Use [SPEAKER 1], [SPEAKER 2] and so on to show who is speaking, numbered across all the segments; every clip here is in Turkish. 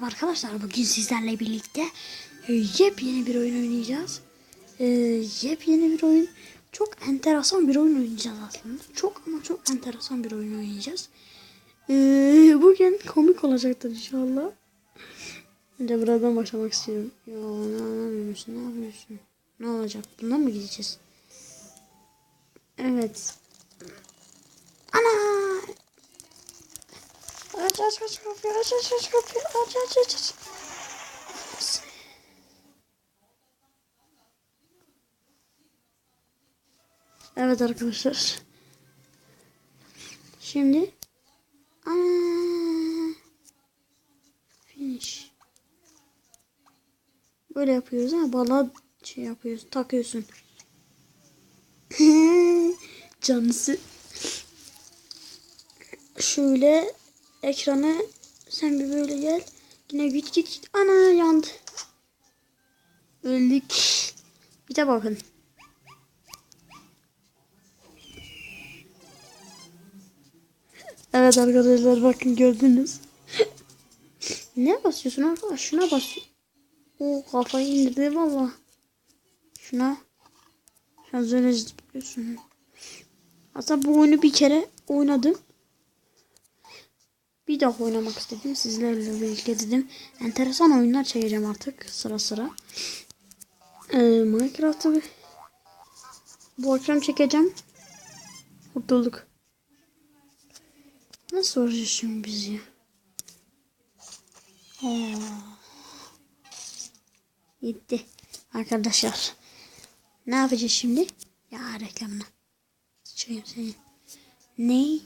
[SPEAKER 1] Merhaba arkadaşlar. Bugün sizlerle birlikte e, yepyeni bir oyun oynayacağız. E, yepyeni bir oyun. Çok enteresan bir oyun oynayacağız aslında. Çok ama çok enteresan bir oyun oynayacağız. E, bugün komik olacaktır inşallah. Önce buradan başlamak istiyorum. Ya ne yapıyorsun? Ne yapıyorsun? Ne olacak? Bundan mı gideceğiz? Evet. Ana! Aç aç kapıyı aç aç aç kapıyı aç aç aç aç. Evet arkadaşlar. Şimdi Aa, finish. Böyle yapıyoruz ha balığa şey yapıyoruz takıyorsun. Canlısı. Şöyle ekrana sen bir böyle gel. Yine git git git. Ana yandı. Öldük. Bir de bakın. Evet arkadaşlar bakın gördünüz. ne basıyorsun arkadaş? Şuna bas. O kafayı indirdi valla. Şuna. Şuna böyle zıplıyorsun. Aslında bu oyunu bir kere oynadım. Bir daha oynamak istedim. Sizlerle birlikte dedim. Enteresan oyunlar çekeceğim artık sıra sıra. Ee, Minecraft'ı bu akşam çekeceğim. Mutluluk. Nasıl olacak şimdi biz ya? Aa. Gitti. Arkadaşlar. Ne yapacağız şimdi? Ya reklamına. Çıkayım seni. Ne?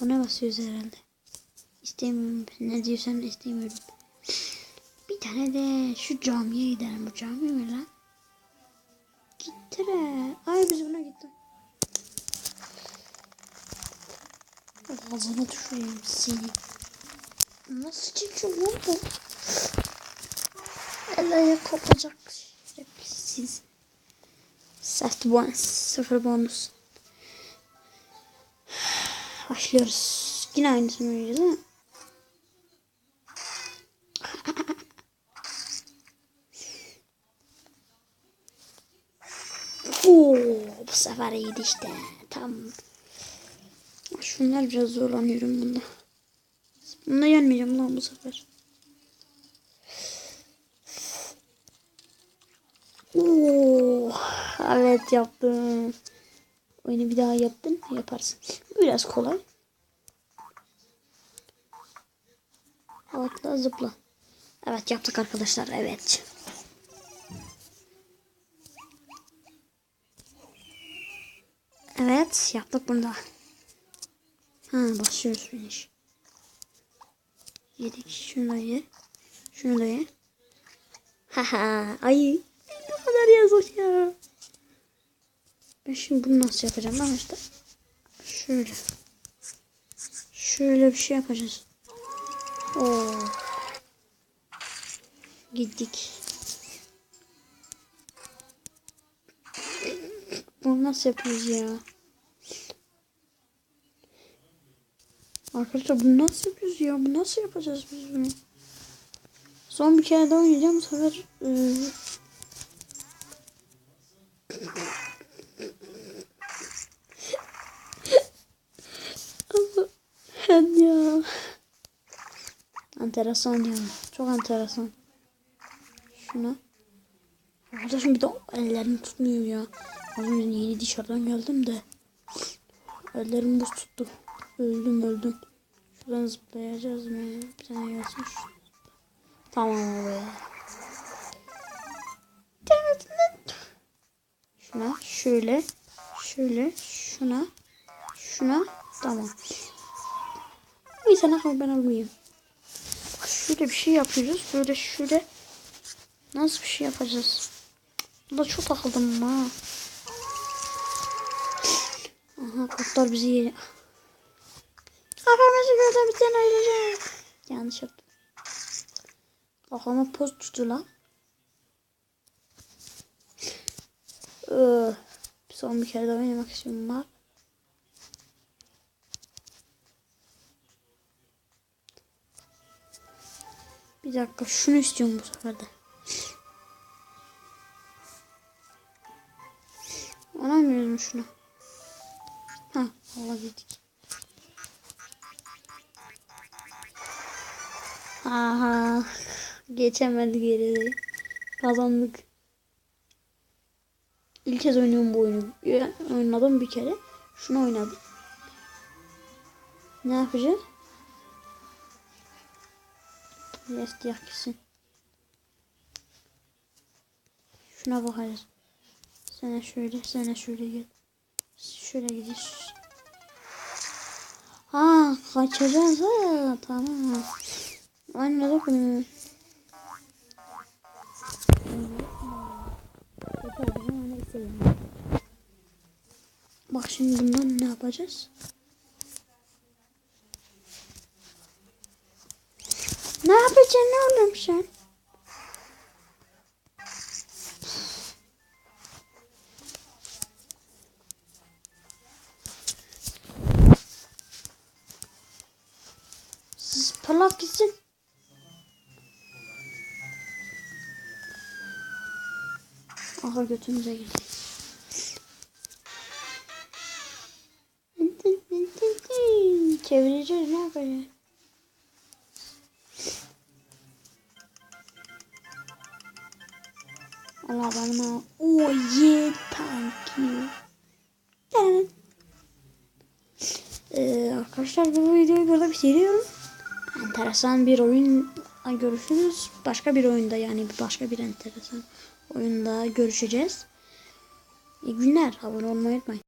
[SPEAKER 1] Buna basıyoruz herhalde. İstemiyorum. Ne diyorsan istemiyorum. Bir tane de şu camiye gidelim. Bu cami mi lan? Gittire. Ay biz buna gittik. Ağzına düşüreyim seni. Nasıl çekiyor lan bu? Ellere kopacak. Şerefsiz. Set bonus. Sıfır bonus. Başlıyoruz. Yine aynısını oynayacağız değil Oo, bu sefer iyiydi işte. Tamam. Şunlar biraz zorlanıyorum bunda. Bunda yenmeyeceğim lan bu sefer. Oo, evet yaptım. Oyunu bir daha yaptın yaparsın. Biraz kolay. Atla zıpla. Evet yaptık arkadaşlar evet. Evet yaptık bunu da. Ha başlıyoruz finish. Yedik şunu da ye. Şunu. Haha ay ne kadar yazık ya. Ben şimdi bunu nasıl yapacağım ben işte. Şöyle. Şöyle bir şey yapacağız. Oo. Gittik. Bunu nasıl yapıyoruz ya? Arkadaşlar bunu nasıl yapıyoruz ya? Bu nasıl yapacağız biz bunu? Son bir kere daha oynayacağım. Bu sefer e, Ben ya. Enteresan ya. Çok enteresan. Şuna. Arkadaşım bir de ellerim tutmuyor ya. Az önce yeni dışarıdan geldim de. Ellerim buz tuttu. Öldüm öldüm. Şuradan zıplayacağız mı? Bir tane gelsin. Tamam abi. Şuna şöyle. Şöyle. Şuna. Şuna. Tamam. Bir sana kal ben almayayım. Şöyle bir şey yapıyoruz. Böyle şöyle. Nasıl bir şey yapacağız? Burada çok takıldım ha. Aha kurtlar bizi yedi. Kafamızı tane ayıracak. Yanlış yaptım. Kafama poz tuttu lan. Ee, son bir kere daha oynamak istiyorum var. Bir dakika şunu istiyorum bu sefer de. Alamıyoruz mu şunu? Ha alabildik. Aha geçemedik geride. Kazandık. İlk kez oynuyorum bu oyunu. Oynadım bir kere. Şunu oynadım. Ne yapacağız? Yes gitsin. Şuna bakacağız. Sana şöyle, sana şöyle gel. Şöyle gidiş. Ha, kaçacağız ha. Tamam. Anladım bunu. Bak şimdi bundan ne yapacağız? Ne yapacaksın oğlum sen? Siz parlak gitsin. Aha götümüze girdi. Çevireceğiz ne yapacağız? Allah bana oh yeah thank you. Ee, arkadaşlar bu videoyu burada bitiriyorum. Enteresan bir oyun görüşürüz. Başka bir oyunda yani başka bir enteresan oyunda görüşeceğiz. İyi günler. Abone olmayı unutmayın.